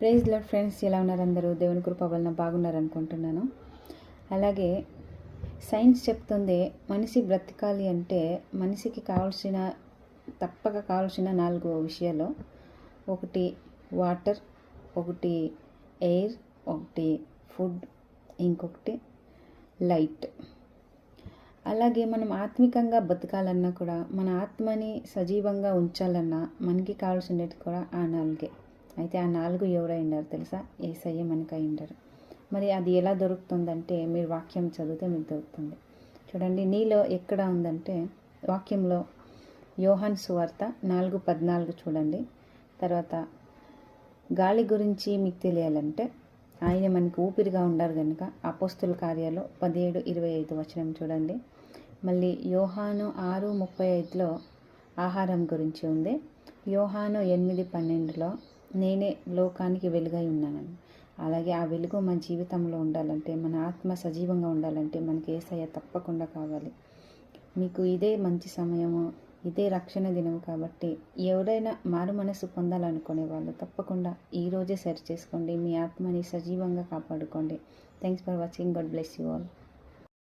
Praise lord friends ఎలా ఉన్నారు అందరూ? దేవుని కృప వలన బాగున్నారు అనుకుంటున్నాను. అలాగే సైన్స్ చెప్తుంది మనిషి బ్రతకాలి అంటే మనిషికి కావాల్సిన తప్పక కావాల్సిన నాలుగు విషయాలు. ఒకటి వాటర్ ఒకటి ఎయిర్ ఒకటి ఫుడ్ ఇంకొకటి లైట్. అలాగే మనం ఆత్మికంగా బతకాలన్నా కూడా మన ఆత్మని సజీవంగా ఉంచాలన్నా మనకి కావాల్సినవి కూడా ఆ నాలుగే. అయితే ఆ నాలుగు ఎవరై ఉన్నారు తెలుసా? ఏసయ్య మనకు అయి ఉండరు మరి అది ఎలా దొరుకుతుందంటే మీరు వాక్యం చదివితే మీకు దొరుకుతుంది. చూడండి నీలో ఎక్కడ ఉందంటే వాక్యంలో యోహాన్ సువార్త నాలుగు పద్నాలుగు చూడండి. తర్వాత గాలి గురించి మీకు తెలియాలంటే ఆయన మనకు ఊపిరిగా ఉండారు కనుక అపోస్తుల కార్యాలు పదిహేడు ఇరవై ఐదు వచనం చూడండి. మళ్ళీ యోహాను ఆరు ముప్పై ఐదులో ఆహారం గురించి ఉంది. యోహాను ఎనిమిది పన్నెండులో నేనే లోకానికి వెలుగై ఉన్నానని. అలాగే ఆ వెలుగు మన జీవితంలో ఉండాలంటే మన ఆత్మ సజీవంగా ఉండాలంటే మనకి ఏసయ్య తప్పకుండా కావాలి. మీకు ఇదే మంచి సమయము ఇదే రక్షణ దినం కాబట్టి ఎవరైనా మారు మనసు పొందాలనుకునే వాళ్ళు తప్పకుండా ఈరోజే సెర్చ్ చేసుకోండి. మీ ఆత్మని సజీవంగా కాపాడుకోండి. Thanks for watching God bless you all